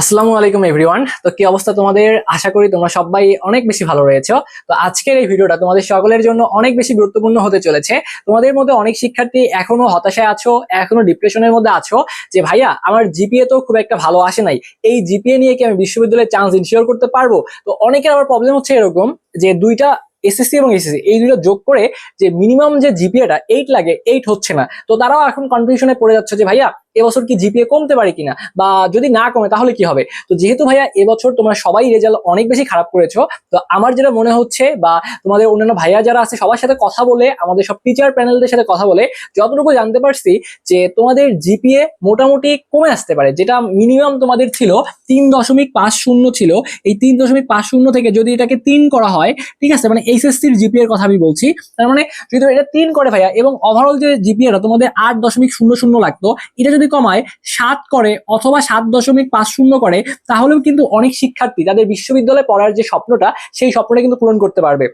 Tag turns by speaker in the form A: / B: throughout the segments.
A: আসসালামু আলাইকুম এভরিওয়ান। তো কি অবস্থা তোমাদের? আশা করি তোমরা সবাই অনেক বেশি ভালো রয়েছো। তো আজকের এই ভিডিওটা তোমাদের সকলের জন্য অনেক বেশি গুরুত্বপূর্ণ হতে চলেছে। তোমাদের মধ্যে অনেক শিক্ষার্থী এখনও হতাশায় আছো, এখনও ডিপ্রেশনের মধ্যে আছো যে, ভাইয়া, আমার জিপিএ তো খুব একটা ভালো আসে নাই। এই জিপিএ নিয়ে কি আমি বিশ্ববিদ্যালয়ে চান্স ইনশিওর করতে পারব? তো অনেকের আবার প্রবলেম হচ্ছে এরকম যে, দুইটা এসএসসি এবং এসএসসি এই দুটো যোগ করে যে মিনিমাম যে জিপিএটা এইট লাগে এইট হচ্ছে না। তো তারাও এখন কনফিউশনে পড়ে যাচ্ছে যে, ভাইয়া এবছর কি জিপিএ কমতে পারে কিনা? বা যদি না কমে, তাহলে কি হবে? তো যেহেতু ভাইয়া এবছর তোমরা সবাই রেজাল্ট অনেক বেশি খারাপ করেছ, তো আমার যেটা মনে হচ্ছে বা তোমাদের অন্যান্য ভাইয়া যারা আছে, সবার সাথে কথা বলে, আমাদের সব টিচার প্যানেলদের সাথে কথা বলে, যতটুকু জানতে পারছি যে তোমাদের জিপিএ মোটামুটি কমে আসতে পারে, যেটা মিনিমাম তোমাদের ছিল তিন দশমিক পাঁচ শূন্য ছিল। এই তিন দশমিক পাঁচ শূন্য থেকে যদি এটাকে তিন করা হয়, ঠিক আছে? মানে এইচএসসির জিপিএ এর কথা আমি বলছি, তার মানে যদি এটা তিন করে ভাইয়া, এবং ওভারঅল যে জিপিএটা তোমাদের আট দশমিক শূন্য শূন্য লাগতো, এটা যদি কমায় সাত করে অথবা সাত দশমিক পাঁচ শূন্য করে, তাহলেও কিন্তু অনেক শিক্ষার্থী তাদের বিশ্ববিদ্যালয়ে পড়ার যে স্বপ্নটা, সেই স্বপ্নটা কিন্তু পূরণ করতে পারবে।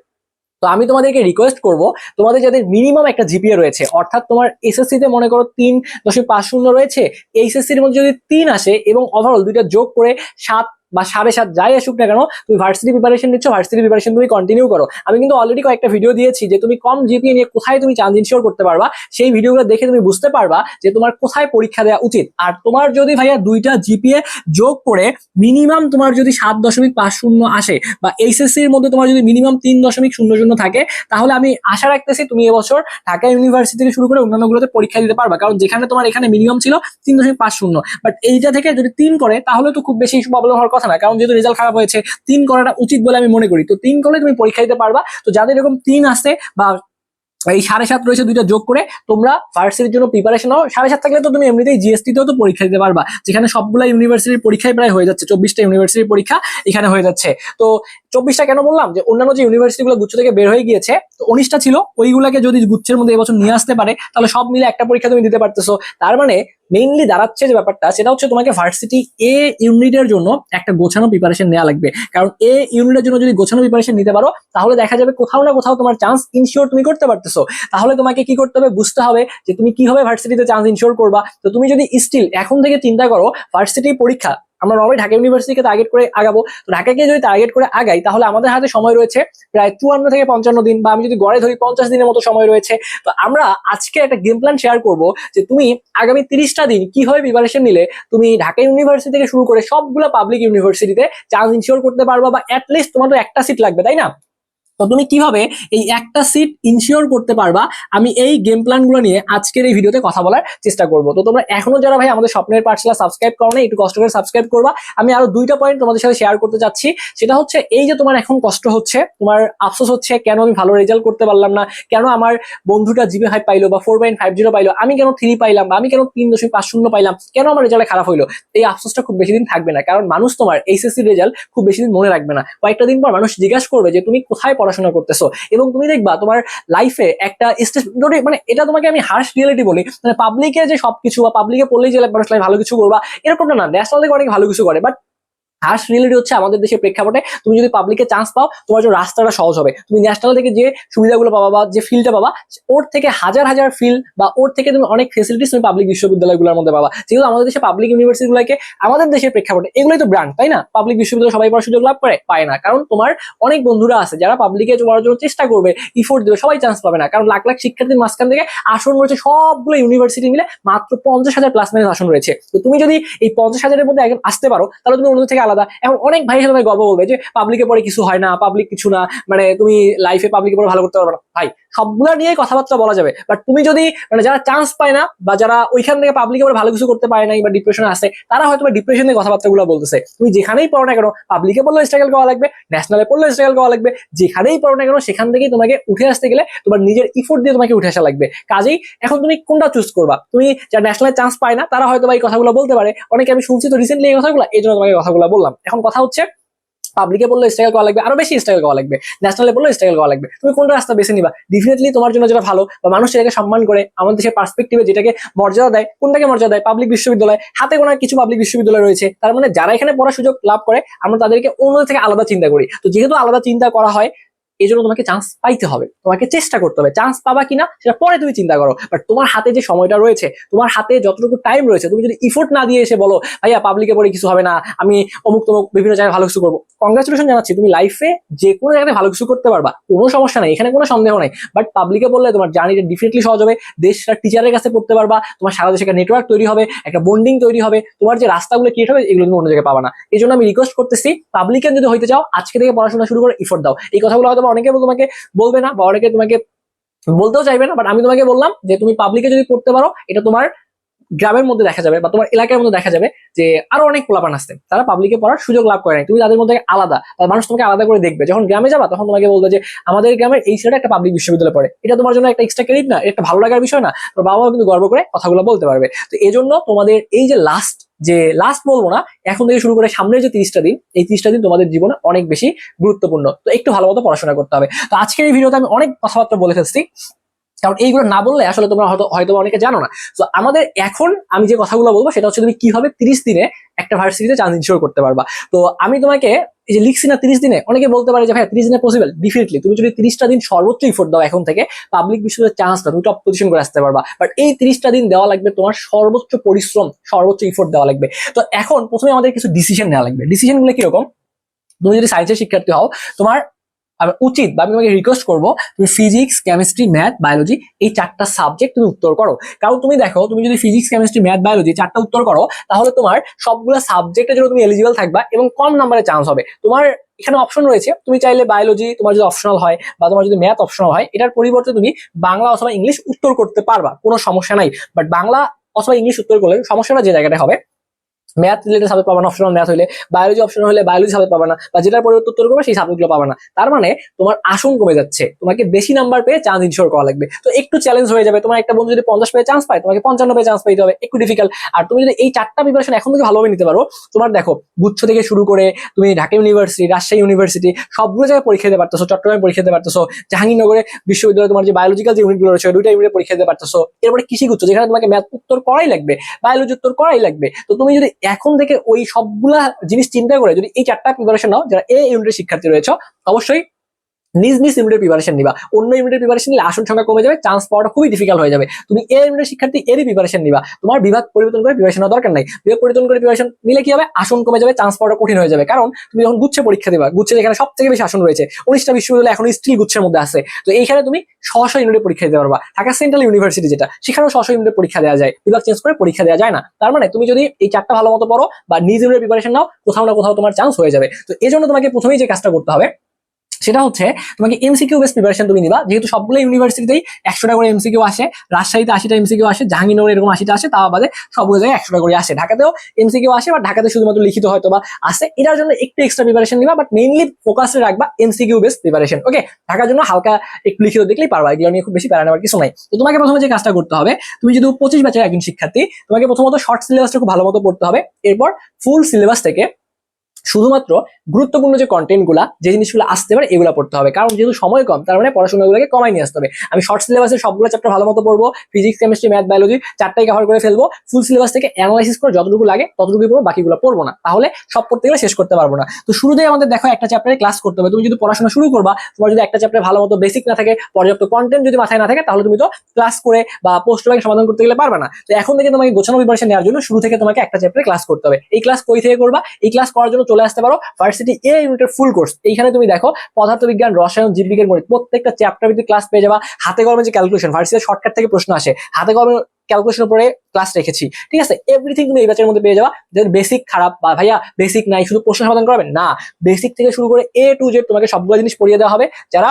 A: তো আমি তোমাদেরকে রিকোয়েস্ট করব, তোমাদের যাদের মিনিমাম একটা জিপিএ রয়েছে, অর্থাৎ তোমার এসএসসি তে মনে করো তিন দশমিক পাঁচ শূন্য রয়েছে এইচএসসির মধ্যে যদি তিন আসে এবং ওভারঅল দুইটা যোগ করে সাত বা সাড়ে সাত যাই আসুক না কেন, তুমি ভার্সিটি প্রিপারেশন নিচ্ছ ভার্সিটি প্রিপারেশন তুমি কন্টিনিউ করো। আমি কিন্তু অলরেডি কয়েকটা ভিডিও দিয়েছি যে তুমি কম জিপিএ নিয়ে কোথায় তুমি চান্স ইনশিওর করতে পারবা, সেই ভিডিওগুলো দেখে তুমি বুঝতে পারবা যে তোমার কোথায় পরীক্ষা দেওয়া উচিত। আর তোমার যদি ভাইয়া দুইটা জিপিএ যোগ করে মিনিমাম তোমার যদি সাত দশমিক পাঁচ শূন্য আসে বা এইচএসসি এর মধ্যে তোমার যদি মিনিমাম তিন দশমিক শূন্য শূন্য থাকে, তাহলে আমি আশা রাখতেছি তুমি এবছর ঢাকা ইউনিভার্সিটি শুরু করে অন্যান্যগুলোতে পরীক্ষা দিতে পারবা। কারণ যেখানে তোমার এখানে মিনিমাম ছিল তিন দশমিক পাঁচ শূন্য। বাট এইটা থেকে যদি তিন করে, তাহলে তো খুব বেশি প্রবলেম হওয়ার কথা না কারণ যেহেতু রেজাল্ট খারাপ হয়েছে, তিন করাটা উচিত বলে আমি মনে করি। তো তিন করলে তুমি পরীক্ষা দিতে পারবা। তো যাদের এরকম তিন আছে বা এই সাড়ে সাত রয়েছে দুইটা যোগ করে, তোমরা ভার্সিটির জন্য প্রিপারেশন নাও। সাড়ে সাত থাকলে তো তুমি এমনিতেই জিএসটি তেও তো পরীক্ষা দিতে পারবা। যেখানে সবগুলা ইউনিভার্সিটির পরীক্ষায় প্রায় হয়ে যাচ্ছে। চব্বিশটা ইউনিভার্সিটির পরীক্ষা এখানে হয়ে যাচ্ছে। তো চব্বিশটা কেন বললাম? যে অন্যান্য যে ইউনিভার্সিটি গুলো গুচ্ছ থেকে বের হয়ে গিয়েছে, তো উনিশটা ছিল, ওইগুলাকে যদি গুচ্ছের মধ্যে এবছর নিয়ে আসতে পারে, তাহলে সব মিলে একটা পরীক্ষা তুমি দিতে পারতেছো। তার মানে মেইনলি দাঁড়াচ্ছে যে ব্যাপারটা, সেটা হচ্ছে তোমাকে ভার্সিটি এ ইউনিটের জন্য একটা গোছানো প্রিপারেশন নেওয়া লাগবে। কারণ এ ইউনিটের জন্য যদি গোছানো প্রিপারেশন নিতে পারো, তাহলে দেখা যাবে কোথাও না কোথাও তোমার চান্স ইনশিওর তুমি করতে পারতেছো। তাহলে তোমাকে কি করতে হবে? বুঝতে হবে যে তুমি কীভাবে ভার্সিটিতে চান্স ইনশিওর করবা। তো তুমি যদি স্টিল এখন থেকে চিন্তা করো ভার্সিটি পরীক্ষা আমরা নর্মালি ঢাকা ইউনিভার্সিটিকে টার্গেট করে আগাবো। তো ঢাকাকে যদি টার্গেট করে আগাই, তাহলে আমাদের হাতে সময় রয়েছে প্রায় চুয়ান্ন থেকে পঞ্চান্ন দিন বা আমি যদি গড়ে ধরি পঞ্চাশ দিনের মতো সময় রয়েছে। তো আমরা আজকে একটা গেম প্ল্যান শেয়ার করব যে তুমি আগামী তিরিশটা দিন কীভাবে প্রিপারেশন নিলে তুমি ঢাকা ইউনিভার্সিটি থেকে শুরু করে সবগুলো পাবলিক ইউনিভার্সিটিতে চান্স ইনশিওর করতে পারবা বা অ্যাটলিস্ট তোমার তো একটা সিট লাগবে, তাই না? তো তুমি কীভাবে এই একটা সিট ইনশিওর করতে পারবা? আমি এই গেম প্ল্যানগুলো নিয়ে আজকের এই ভিডিওতে কথা বলার চেষ্টা করব। তো তোমরা এখনও যারা ভাই আমাদের স্বপ্নের পাঠশালা সাবস্ক্রাইব করো না একটু কষ্ট করে সাবস্ক্রাইব করবা। আমি আরও দুইটা পয়েন্ট তোমাদের সাথে শেয়ার করতে চাচ্ছি। সেটা হচ্ছে এই যে তোমার এখন কষ্ট হচ্ছে, তোমার আফসোস হচ্ছে, কেন আমি ভালো রেজাল্ট করতে পারলাম না? কেন আমার বন্ধুটা জিবি ফাইভ পাইলো বা ফোর পয়েন্ট ফাইভ জিরো পাইলো? আমি কেন থ্রি পাইলাম বা আমি কেন তিন দশমিক পাঁচ শূন্য পাইলাম? কেন আমার রেজাল্ট খারাপ হইল? এই আফসোসটা খুব বেশি দিন থাকবে না। কারণ মানুষ তোমার এইচএসসি রেজাল্ট খুব বেশি দিন মনে রাখবে না। কয়েকটা দিন পর মানুষ জিজ্ঞাসা করবে যে, তুমি কোথায় পড়াশোনা করতেছো। এবং তুমি দেখবা তোমার লাইফে একটা মানে এটা তোমাকে আমি হার্স রিয়েলিটি বলি মানে পাবলিকে যে সবকিছু বা পাবলিকে পড়লেই যে ভালো কিছু করবা এরকমটা না ন্যাশনাল অনেক ভালো কিছু করে বাট হার্শ রিয়েলিটি হচ্ছে আমাদের দেশের প্রেক্ষাপটে তুমি যদি পাবলিকে চান্স পাও, তোমার জন্য রাস্তাটা সহজ হবে। তুমি ন্যাশনাল থেকে যে সুবিধাগুলো পাবা বা যে ফিলটা পাবা, ওর থেকে হাজার হাজার ফিল্ড বা ওর থেকে তুমি অনেক ফেসিলিটিস তুমি পাবলিক বিশ্ববিদ্যালয়গুলোর মধ্যে পাবা। যেহেতু আমাদের দেশে পাবলিক ইউনিভার্সিটিগুলোকে আমাদের দেশের প্রেক্ষাপটে এগুলোই তো ব্র্যান্ড তাই না? পাবলিক বিশ্ববিদ্যালয় সবাই পড়ার সুযোগ লাভ করে? পায় না। কারণ তোমার অনেক বন্ধুরা আছে, যারা পাবলিকে পড়ার জন্য চেষ্টা করবে ইফোর্ট দেবে, সবাই চান্স পাবে না। কারণ লাখ লাখ শিক্ষার্থীর মাঝখান থেকে আসন রয়েছে সবগুলো ইউনিভার্সিটি মিলে মাত্র পঞ্চাশ হাজার প্লাস মাইনাস আসন রয়েছে। তো তুমি যদি এই পঞ্চাশ হাজারের মধ্যে আসতে পারো, তাহলে তুমি অন্য থেকে আলাদা। এখন অনেক ভাই সাথে গল্প বলবে যে পাবলিকে পরে কিছু হয় না পাবলিক কিছু না। মানে তুমি লাইফে পাবলিকে পরে ভালো করতে পারবে না। ভাই, সবগুলা নিয়ে কথাবার্তা বলা যাবে। বাট তুমি যদি মানে যারা চান্স পায় না, বা যারা ওইখান থেকে পাবলিকে পরে ভালো কিছু করতে পারে নাই, বা ডিপ্রেশনে আছে, তারা হয়তো ডিপ্রেশন নিয়ে কথাবার্তাগুলো বলতেছে। তুমি যেখানেই পড়ো না কেন পাবলিকে পড়লে স্ট্রাগল করা লাগবে ন্যাশনালে পড়লে স্ট্রাগল করা লাগবে, যেখানেই পড়ো না কেন, সেখান থেকেই তোমাকে উঠে আসতে গেলে তোমার নিজের ইফোর্ট দিয়ে তোমাকে উঠে আসা লাগবে। কাজেই এখন তুমি কোনটা চুজ করবা? তুমি যারা ন্যাশনাল চান্স পায় না, তারা হয়তো এই কথাগুলো বলতে পারে। অনেকে আমি শুনছি তো রিসেন্টলি এই কথাগুলো, এই জন্য তোমাকে কথাগুলো বললাম। এখন কথা হচ্ছে পাবলিকে বললে স্ট্রাগল করা লাগবে, আরও বেশি স্ট্রাগল করা লাগবে ন্যাশনালে বললে স্ট্রাগল করা লাগবে। তুমি কোন রাস্তা বেছে নিবা? ডেফিনেটলি তোমার জন্য যেটা ভালো, বা মানুষ সেটাকে সম্মান করে, আমাদের দেশের পার্সপেক্টিভে যেটাকে মর্যাদা দেয়, কোনটাকে মর্যাদা দেয়? পাবলিক বিশ্ববিদ্যালয়, হাতে গোনা কিছু পাবলিক বিশ্ববিদ্যালয় রয়েছে, তার মানে যারা এখানে পড়ার সুযোগ লাভ করে, আমরা তাদেরকে অন্য থেকে আলাদা চিন্তা করি। তো যেহেতু আলাদা চিন্তা করা হয় এই জন্য তোমাকে চান্স পাইতে হবে। তোমাকে চেষ্টা করতে হবে। চান্স পাবা কিনা, সেটা পরে তুমি চিন্তা করো। বাট তোমার হাতে যে সময়টা রয়েছে, তোমার হাতে যতটুকু টাইম রয়েছে, তুমি যদি ইফোর্ট না দিয়ে এসে বলো, ভাইয়া পাবলিকে পরে কিছু হবে না, আমি অমুক তমুক বিভিন্ন জায়গায় ভালো কিছু করব। কংগ্রাচুলেশন জানাচ্ছি, তুমি লাইফে যে কোনো জায়গায় ভালো কিছু করতে পারবা, কোনো সমস্যা নেই, এখানে কোনো সন্দেহ নেই। বাট পাবলিকে বললে তোমার জার্নিটা ডিফিনেটলি সহজ হবে দেশটা টিচারের কাছে পড়তে পারবা, তোমার সারা দেশে একটা নেটওয়ার্ক তৈরি হবে, একটা বন্ডিং তৈরি হবে, তোমার যে রাস্তাগুলো ক্রিয়েট হবে, এগুলো তুমি অন্য জায়গায় পাবা না। এই জন্য আমি রিকোয়েস্ট করতেছি পাবলিকে যদি হইতে চাও, আজকে থেকে পড়াশোনা শুরু করে ইফোর্ট দাও। এই কথাগুলো হয়তো অনেকে তোমাকে বলবে না বা অনেকে তোমাকে বলতেও চাইবে না বাট আমি তোমাকে বললাম যে তুমি পাবলিকে যদি পড়তে পারো, এটা তোমার গ্রামের মধ্যে দেখা যাবে বা তোমার এলাকার মধ্যে দেখা যাবে যে আরও অনেক পোলাপান আসছে তারা পাবলিকে পড়ার সুযোগ লাভ করে নাই। তুমি তাদের মধ্যে আলাদা মানুষ তোমাকে আলাদা করে দেখবে। যখন গ্রামে যাবা, তখন তোমাকে বলবে যে আমাদের গ্রামের এই ছেলেটা একটা পাবলিক বিশ্ববিদ্যালয়ে পড়ে। এটা তোমার জন্য একটা এক্সট্রা ক্রেডিট না একটা ভালো লাগার বিষয় না। তোর বাবা কিন্তু গর্ব করে কথাগুলো বলতে পারবে। তো এই জন্য তোমাদের এই যে লাস্ট যে লাস্ট বলব না, এখন থেকে শুরু করে সামনের যে তিরিশটা দিন, এই তিরিশটা দিন তোমাদের জীবনে অনেক বেশি গুরুত্বপূর্ণ। তো একটু ভালো মতো পড়াশোনা করতে হবে। তো আজকের এই ভিডিওতে আমি অনেক কথাবার্তা বলে ফেলছি। কারণ এইগুলো না বললে আসলে তোমরা হয়তো হয়তো অনেকে জানো না। তো আমাদের এখন আমি যে কথাগুলো বলব, সেটা হচ্ছে তুমি কীভাবে তিরিশ দিনে একটা ভার্সিটিতে চান্স ইনশোর করতে পারবা। তো আমি তোমাকে এই যে লিখছি না তিরিশ দিনে, অনেকে বলতে পারে যে ভাই তিরিশ দিনে পসিবল ডিফিনেটলি তুমি যদি তিরিশটা দিন সর্বোচ্চ ইফোর্ট দাও এখন থেকে পাবলিক বিশ্ববিদ্যালয়ের চান্সটা তুমি টপ পজিশন করে আসতে পারবা। বাট এই তিরিশটা দিন দেওয়া লাগবে তোমার সর্বোচ্চ পরিশ্রম সর্বোচ্চ ইফোর্ট দেওয়া লাগবে। তো এখন প্রথমে আমাদের কিছু ডিসিশন নেওয়া লাগবে। ডিসিশনগুলো কীরকম? তুমি যদি সায়েন্সের শিক্ষার্থী হও, তোমার আমার উচিত বা আমি তোমাকে রিকোয়েস্ট করব, তুমি ফিজিক্স কেমিস্ট্রি ম্যাথ বায়োলজি এই চারটা সাবজেক্ট তুমি উত্তর করো। কারণ তুমি দেখো, তুমি যদি ফিজিক্স কেমিস্ট্রি ম্যাথ বায়োলজি চারটা উত্তর করো, তাহলে তোমার সবগুলো সাবজেক্টের জন্য তুমি এলিজিবল থাকবা এবং কম নাম্বারে চান্স হবে। তোমার এখানে অপশন রয়েছে, তুমি চাইলে বায়োলজি তোমার যদি অপশনাল হয় বা তোমার যদি ম্যাথ অপশনাল হয়, এটার পরিবর্তে তুমি বাংলা অথবা ইংলিশ উত্তর করতে পারবা, কোনো সমস্যা নাই। বাট বাংলা অথবা ইংলিশ উত্তর করলে সমস্যাটা যে জায়গাটা হবে ম্যাথ রিলেটেড সাবজেক্ট পাবা না অপশনাল ম্যাথ হলে বায়োলজি অপশন হলে বায়োলজি সাবজেক্ট পাবা না, বা যেটার পরিবর্তে উত্তর করবে, সেই সাবজেক্টগুলো পাবা না। তার মানে তোমার আসন কমে যাচ্ছে। তোমাকে বেশি নাম্বার পেয়ে চান্স ইনশোর করা লাগবে। তো একটু চ্যালেঞ্জ হয়ে যাবে। তোমার একটা বন্ধু যদি পঞ্চাশ পেয়ে চান্স পায়, তোমাকে পঞ্চান্ন পেয়ে চান্স পাইতে হবে। একটু ডিফিকাল্ট আর তুমি যদি এই চারটা প্রিপারেশন এখন থেকে ভালোভাবে নিতে পারো, তোমার দেখো, গুচ্ছ থেকে শুরু করে তুমি ঢাকা ইউনিভার্সিটি রাজশাহী ইউনিভার্সিটি সবগুলো জায়গায় পরীক্ষা দিতে পারতেছো। চট্টগ্রামে পরীক্ষা দিতে পারতেছো। জাহাঙ্গীরনগরে বিশ্ববিদ্যালয়ে তোমার যে বায়োলজিক্যাল যে ইউনিটগুলো রয়েছে, দুইটা ইউনিটে পরীক্ষা দিতে পারতেছো। এরপরে কৃষি গুচ্ছ, যেখানে তোমাকে ম্যাথ উত্তর করাই লাগবে বায়োলজি উত্তর করাই লাগবে। তো তুমি যদি এখন থেকে ওই সবগুলা জিনিস চিন্তা করে যদি এই চারটা প্রিপারেশন নাও, যারা এ ইউনিটের শিক্ষার্থী রয়েছে, অবশ্যই নিজ নিজ ইউনিটের প্রিপারেশন নিবা। অন্য ইউনিটের প্রিপারেশন নিলে আসন সংখ্যা কমে যাবে চান্স পাওয়াটা খুবই ডিফিকাল্ট হয়ে যাবে। তুমি এ ইউনিটের শিক্ষার্থী এরই প্রিপারেশন নিবা। তোমার বিভাগ পরিবর্তন করে প্রিপারেশন দরকার নাই। বিভাগ পরিবর্তন করে প্রিপারেশন নিলে কি হবে? আসন কমে যাবে চান্স পাওয়াটা কঠিন হয়ে যাবে। কারণ তুমি যখন গুচ্ছে পরীক্ষা দিবা গুচ্ছে যেখানে সব থেকে বেশি আসন রয়েছে। উনিশটা বিশ্ববিদ্যালয় এখন স্টিল গুচ্ছের মধ্যে আছে। তো এইখানে তুমি ছশো ইউনিটের পরীক্ষা দিতে পারবা। ঢাকা সেন্ট্রাল ইউনিভার্সিটি যেটা, সেখানেও ছশো ইউনিটের পরীক্ষা দেওয়া যায়। বিভাগ চেঞ্জ করে পরীক্ষা দেওয়া যায় না। তার মানে তুমি যদি এই চারটা ভালো মতো পড়ো বা নিজ ইউনিটের প্রিপারেশন নাও, কোথাও না কোথাও তোমার চান্স হয়ে যাবে। তো এই জন্য তোমাকে প্রথমেই যে কাজটা করতে হবে সেটা হচ্ছে তোমাকে এমসিকিউ বেস প্রিপারেশন তুমি নিবা। যেহেতু সবগুলো ইউনিভার্সিটিতেই একশো টাকা করে এমসিকিউ আসে, রাজশাহীতে আশিটা এমসিকিউ আসে, জাহাঙ্গীরনগর এরকম আশিটা আসে, তাও বাদে সবগুলো জায়গায় একশো টাকা করে আসে। ঢাকাতেও এমসিকিউ আসে বা ঢাকাতে শুধুমাত্র লিখিত হয়তো বা আসে। এটার জন্য একটু এক্সট্রা প্রিপারেশন নিবা বাট মেইনলি ফোকাসে রাখবা এমসিকিউ বেস প্রিপারেশন ওকে ঢাকার জন্য হালকা একটু লিখিত দেখলেই পারবা, এগুলো নিয়ে খুব বেশি প্যারা নেওয়ার কিছু নাই। তো তোমাকে প্রথমে যে কাজটা করতে হবে, তুমি যদি পঁচিশ ব্যাচের একজন শিক্ষার্থী, তোমাকে প্রথমত শর্ট সিলেবাসটা খুব ভালো মতো পড়তে হবে, এরপর ফুল সিলেবাস থেকে শুধুমাত্র গুরুত্বপূর্ণ যে কন্টেন্টগুলা, যে জিনিসগুলো আসতে পারে, এগুলো পড়তে হবে। কারণ যেহেতু সময় কম, তার মানে পড়াশোনাগুলোকে কমাই নিয়ে আসতে হবে। আমি শর্ট সিলেবাসের সবগুলো চ্যাপ্টার ভালো মতো পড়ব ফিজিক্স কেমিস্ট্রি ম্যাথ বায়োলজি চারটাই কভার করে ফেলব ফুল সিলেবাস থেকে অ্যানালাইসিস করে যতটুকু লাগে, ততটুকুই পড়ব, বাকিগুলো পড়ব না। তাহলে সব পড়তে গেলে শেষ করতে পারব না। তো শুরুতেই আমাদের দেখো একটা চ্যাপ্টারে ক্লাস করতে হবে। তুমি যদি পড়াশোনা শুরু করবা, তোমার যদি একটা চ্যাপ্টারে ভালো মতো বেসিক না থাকে, পর্যাপ্ত কন্টেন্ট যদি মাথায় না থাকে, তাহলে তুমি তো ক্লাস করে বা পোস্ট ব্যাংক সমাধান করতে গেলে পারবে না। তো এখন থেকে তোমাকে গোছানো প্রিপারেশন নেওয়ার জন্য শুরু থেকে তোমাকে একটা চ্যাপ্টারে ক্লাস করতে হবে। এই ক্লাস কই থেকে করবা? এই ক্লাস করার জন্য চলে আসতে পারো। ভার্সিটি এ ইউনিটের ফুল কোর্স এইখানে তুমি দেখো, পদার্থবিজ্ঞান, রসায়ন, জীববিজ্ঞান, গণিত, প্রত্যেকটা চ্যাপ্টার ভিত্তিক ক্লাস পেয়ে যাবা। হাতে কলমে যে ক্যালকুলেশন ভার্সিটির শর্টকাট থেকে প্রশ্ন আসে। হাতে কলমে ক্যালকুলেশন উপরে ক্লাস রেখেছি। ঠিক আছে? এভরিথিং তুমি এই ব্যাচের মধ্যে পেয়ে যাবা। যাদের বেসিক খারাপ বা ভাইয়া বেসিক নাই, শুধু প্রশ্ন সমাধান করবেন না। বেসিক থেকে শুরু করে এ টু জেড তোমাকে সবগুলো জিনিস পড়িয়ে দেওয়া হবে। যারা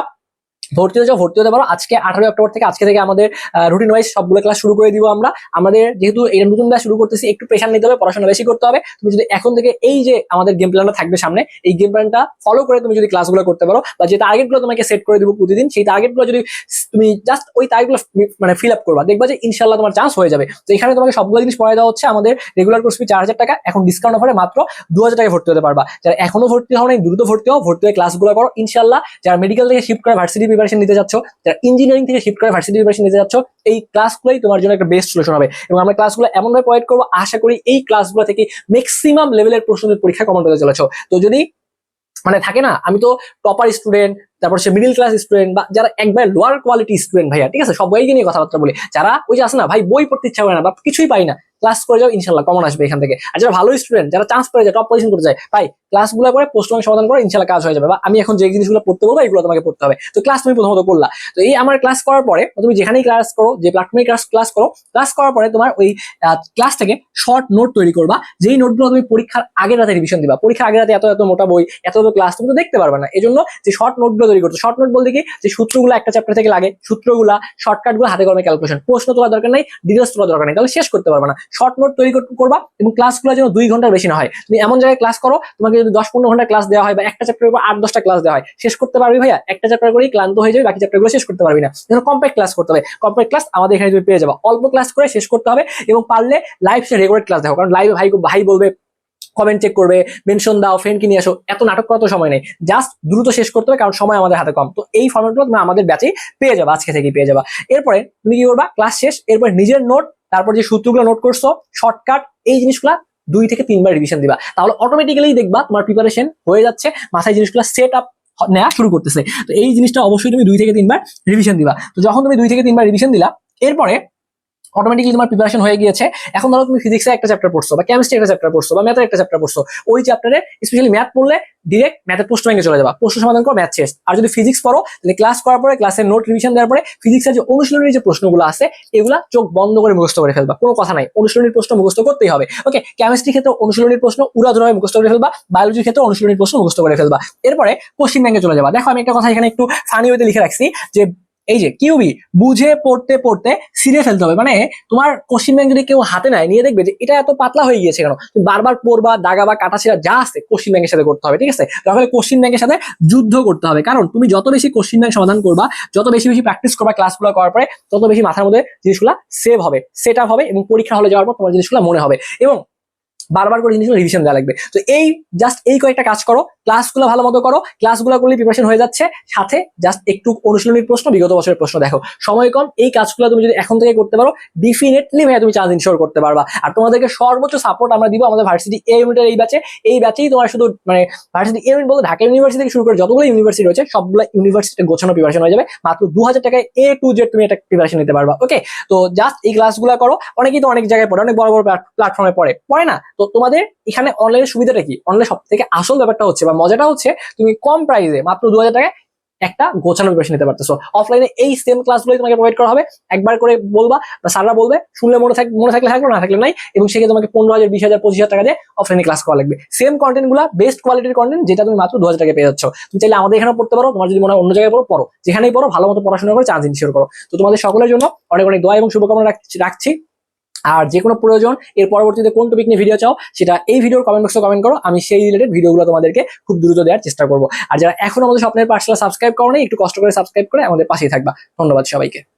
A: ভর্তি হতে চাও ভর্তি হতে পারো। আজকে আঠারোই অক্টোবর থেকে আজকে থেকে আমাদের রুটিন ওয়াইজ সবগুলো ক্লাস শুরু করে দিব আমরা। আমাদের যেহেতু এই নতুন ক্লাস শুরু করতেছি, একটু প্রেশার নিতে হবে, পড়াশোনা বেশি করতে হবে। তুমি যদি এখন থেকে এই যে আমাদের গেম প্ল্যানটা থাকবে সামনে, এই গেম প্ল্যানটা ফলো করে তুমি যদি ক্লাসগুলো করতে পারো, বা যে টার্গেটগুলো তোমাকে সেট করে দিব প্রতিদিন, সেই টার্গেটগুলো যদি তুমি জাস্ট ওই টার্গেটগুলো মানে ফিল আপ করবা, দেখবা যে ইনশাল্লাহ তোমার চান্স হয়ে যাবে। তো এখানে তোমাকে সবগুলো জিনিস পড়াই দেওয়া হচ্ছে। আমাদের রেগুলার কোর্স ফি চার হাজার টাকা, এখন ডিসকাউন্ট অফারে মাত্র দু হাজার টাকায় ভর্তি হতে পারবা। যারা এখনও ভর্তি হও নাই দ্রুত ভর্তি হও, ভর্তি হয়ে ক্লাসগুলো করো। ইনশাল্লাহ যারা মেডিকেল থেকে শিফট করে ভার্সিটি প্রিপারেশন নিতে যাচ্ছ, যারা ইঞ্জিনিয়ারিং থেকে শিফট করে ভার্সিটি প্রিপারেশন নিতে যাচ্ছ, এই ক্লাসগুলোই তোমার জন্য একটা বেস্ট সলিউশন হবে। এবং আমরা ক্লাসগুলো এমনভাবে প্রোভাইড করব, আশা করি এই ক্লাসগুলো থেকে ম্যাক্সিমাম লেভেলের প্রশ্নের পরীক্ষা কমন পেতে চলেছ। তো যদি মানে থাকে না, আমি তো টপার স্টুডেন্ট তারপর সে মিডিল ক্লাস স্টুডেন্ট বা যারা একবার লোয়ার কোয়ালিটি স্টুডেন্ট ভাইয়া, ঠিক আছে? সবাইকে নিয়ে কথাবার্তা বলি। যারা ওই যে আসে না, ভাই বই পড়তে ইচ্ছা করে না বা কিছুই পাই না ক্লাস করে যাও, ইনশাল্লাহ কমন আসবে এখান থেকে। আর যারা ভালো স্টুডেন্ট যারা চান্স পেয়ে যায় টপ পজিশন করতে যায় ভাই ক্লাসগুলো করে পোস্ট সমাধান করে, ইনশাল্লাহ কাজ হয়ে যাবে। বা আমি এখন যে জিনিসগুলো পড়তে বলব, এগুলো তোমাকে পড়তে হবে। তো ক্লাস তুমি প্রথমত করলা। তো এই আমার ক্লাস করার পরে, তুমি যেখানেই ক্লাস করো, যে প্ল্যাটফর্মে ক্লাস ক্লাস করো ক্লাস করার পরে তোমার ওই ক্লাস থেকে শর্ট নোট তৈরি করবা। যেই নোটগুলো তুমি পরীক্ষার আগের রাতে রিভিশন দিবা। পরীক্ষার আগের রাতে এত এত মোটা বই, এত এত ক্লাস তুমি তো দেখতে পারবে না। এই জন্য যে শর্ট নোটগুলো তৈরি করতো শর্ট নোট বলতে কি, যে সূত্রগুলো একটা চ্যাপ্টার থেকে লাগে, সূত্রগুলা শর্টকাটগুলো হাতে কলমে ক্যালকুলেশন প্রশ্ন তোলার দরকার নাই ডিটেলস তোলার দরকার নেই। তাহলে শেষ করতে পারবে না। শর্ট নোট তৈরি করবা এবং ক্লাসগুলো যেন দুই ঘণ্টার বেশি না হয়। তুমি এমন জায়গায় ক্লাস করো, তোমাকে যদি দশ পনেরো ঘণ্টা ক্লাস দেওয়া হয় বা একটা চ্যাপ্টারের উপর আট দশটা ক্লাস দেওয়া হয়, শেষ করতে পারবি ভাইয়া। একটা চ্যাপ্টার করেই ক্লান্ত হয়ে যাবে, বাকি চ্যাপ্টারগুলো শেষ করতে পারবি না। যেন কম্প্যাক্ট ক্লাস করতে হবে। কম্প্যাক্ট ক্লাস আমাদের এখানে তুমি পেয়ে যাবে। অল্প ক্লাস করে শেষ করতে হবে এবং পারলে লাইভ সে রেকর্ড ক্লাস দেখো কারণ লাইভে ভাই ভাই বলবে কমেন্ট চেক করবে মেনশন দাও ফ্রেন্ডকে নিয়ে আসো। এত নাটক করার তো সময় নেই। জাস্ট দ্রুত শেষ করতে হবে কারণ সময় আমাদের হাতে কম। তো এই ফর্মেটগুলো তুমি আমাদের ব্যাচেই পেয়ে যাবে, আজকে থেকে পেয়ে যাবা। এরপরে তুমি কি করবা? ক্লাস শেষ, এরপর নিজের নোট তারপর যে সূত্রগুলো নোট করছ শর্টকাট এই জিনিসগুলা দুই থেকে তিনবার রিভিশন দিবা। তাহলে অটোমেটিক্যালি দেখবা তোমার প্রিপারেশন হয়ে যাচ্ছে, মাথায় জিনিসগুলো সেট আপ নেওয়া শুরু করতেছে। তো এই জিনিসটা অবশ্যই তুমি দুই থেকে তিনবার রিভিশন দিবা। তো যখন তুমি দুই থেকে তিনবার রিভিশন দিলা, এরপরে অটোমেটিক্যালি তোমার প্রিপারেশন হয়ে গিয়েছে। এখন ধরো তুমি ফিজিক্সের একটা চ্যাপ্টার পড়ছো, বা কেমিস্ট্রি একটা চ্যাপ্টার পড়ছো, বা ম্যাথের একটা চ্যাপ্টার পড়ছো, ওই চ্যাপ্টারে স্পেশালি ম্যাথ পড়লে ডিরেক্ট ম্যাথের প্রশ্ন ব্যাংকে চলে যাবা। প্রশ্ন সমাধান করো ম্যাথ শেষ। আর যদি ফিজিক্স পড়ো, তাহলে ক্লাস করার পরে ক্লাসের নোট রিভিশন দেওয়ার পরে ফিজিক্সের যে অনুশীলনের যে প্রশ্নগুলো আছে, এগুলা চোখ বন্ধ করে মুখস্থ করে ফেলবা। কোনো কথা নাই। অনুশীলনের প্রশ্ন মুখস্থ করতেই হবে। ওকে কেমিস্ট্রি ক্ষেত্রে অনুশীলনের প্রশ্ন উড়াধুরাভাবে মুখস্থ করে ফেলবা। বায়োলজির ক্ষেত্রে অনুশীলনের প্রশ্ন মুখস্থ করে ফেলবা। এরপরে কোশ্চিন ব্যাংকে চলে যাবা। দেখো আমি একটা কথা এখানে একটু ফানি ওয়েতে লিখে রাখছি, যে এই যে কিউবি, বুঝে, পড়তে পড়তে ছিঁড়ে ফেলতে হবে। মানে তোমার কোশ্চিন ব্যাংক যদি কেউ হাতে নেয়, নিয়ে দেখবে যে এটা এত পাতলা হয়ে গিয়েছে কেন? বারবার পড়বা, দাগা বা কাটা যা আছে কোশ্চিন ব্যাংকের সাথে করতে হবে, ঠিক আছে? তাহলে কোশ্চিন ব্যাংকের সাথে যুদ্ধ করতে হবে। কারণ তুমি যত বেশি কোশ্চিন ব্যাংক সমাধান করবা, যত বেশি বেশি প্র্যাকটিস করবা ক্লাসগুলো করার পরে, তত বেশি মাথার মধ্যে জিনিসগুলো সেভ হবে সেট আপ হবে এবং পরীক্ষা হলে যাওয়ার পর তোমার জিনিসগুলো মনে হবে। এবং বারবার করে জিনিসগুলো রিভিশন দেওয়া লাগবে। তো এই জাস্ট এই কয়েকটা কাজ করো ক্লাসগুলো ভালো মতো করো, ক্লাসগুলো করলে প্রিপারেশন হয়ে যাচ্ছে। সাথে জাস্ট একটু অনুশীলনীর প্রশ্ন, বিগত বছরের প্রশ্ন দেখো। সময় কম, এই কাজগুলো তুমি যদি এখন থেকে করতে পারো ডেফিনেটলি ভাইয়া তুমি চান্স ইনশোর করতে পারবা। আর তোমাদেরকে সর্বোচ্চ সাপোর্ট আমরা দিব আমাদের ভার্সিটি এ ইউনিটের এই ব্যাচে এই ব্যাচেই তোমার শুধু মানে ভার্সিটি এ ইউনিট বলতে ঢাকা ইউনিভার্সিটি থেকে শুরু করে যতগুলো ইউনিভার্সিটি রয়েছে, সবগুলো ইউনিভার্সিটিতে গোছানো প্রিপারেশন হয়ে যাবে। মাত্র দু হাজার টাকায় এ টু জেড তুমি একটা প্রিপারেশন নিতে পারবা ওকে তো জাস্ট এই ক্লাসগুলো করো। অনেকেই তো অনেক জায়গায় পড়ে, অনেক বড় বড় প্ল্যাটফর্মে পড়ে। পড়ে না? তো তোমাদের এখানে অনলাইনের সুবিধাটা কি? অনলাইন সব থেকে আসল ব্যাপারটা হচ্ছে বা মজাটা হচ্ছে তুমি কম প্রাইসে মাত্র দু হাজার টাকায় একটা গোছানো প্রিপারেশন নিতে পারতেছো। অফলাইনে এই সেম ক্লাসগুলোই তোমাকে প্রোভাইড করা হবে। একবার করে বলবা বা স্যাররা বলবে, শুনলে মনে থাক মনে থাকলে থাকল, না থাকলে নাই, এবং সেক্ষেত্রে তোমাকে পনেরো হাজার, বিশ হাজার, পঁচিশ হাজার টাকা দিয়ে অফলাইনে ক্লাস করা লাগবে। সেম কন্টেন্টগুলা বেস্ট কোয়ালিটির কন্টেন্ট যেটা তুমি মাত্র দু হাজার টাকা পেয়ে যাচ্ছ। তুমি চাইলে আমাদের এখানে পড়তে পারো, তোমার যদি মনে হয় অন্য জায়গায় পড়ো পড়ো। যেখানেই পড়ো, ভালো মতো পড়াশোনা করে, চান্স ইনশিওর করো। তো তোমাদের সকলের জন্য অনেক অনেক দোয়া এবং শুভকামনা রাখছি। আর যে কোনো প্রয়োজন, এর পরবর্তীতে কোন টপিক নিয়ে ভিডিও চাও, সেটা এই ভিডিওর কমেন্ট বক্সে কমেন্ট করো, আমি সেই রিলেটেড ভিডিওগুলো তোমাদেরকে খুব দ্রুত দেওয়ার চেষ্টা করব। আর যারা এখনও আমাদের স্বপ্নের পাঠশালা সাবস্ক্রাইব করো একটু কষ্ট করে সাবস্ক্রাইব করে আমাদের পাশেই থাকবা। ধন্যবাদ সবাইকে।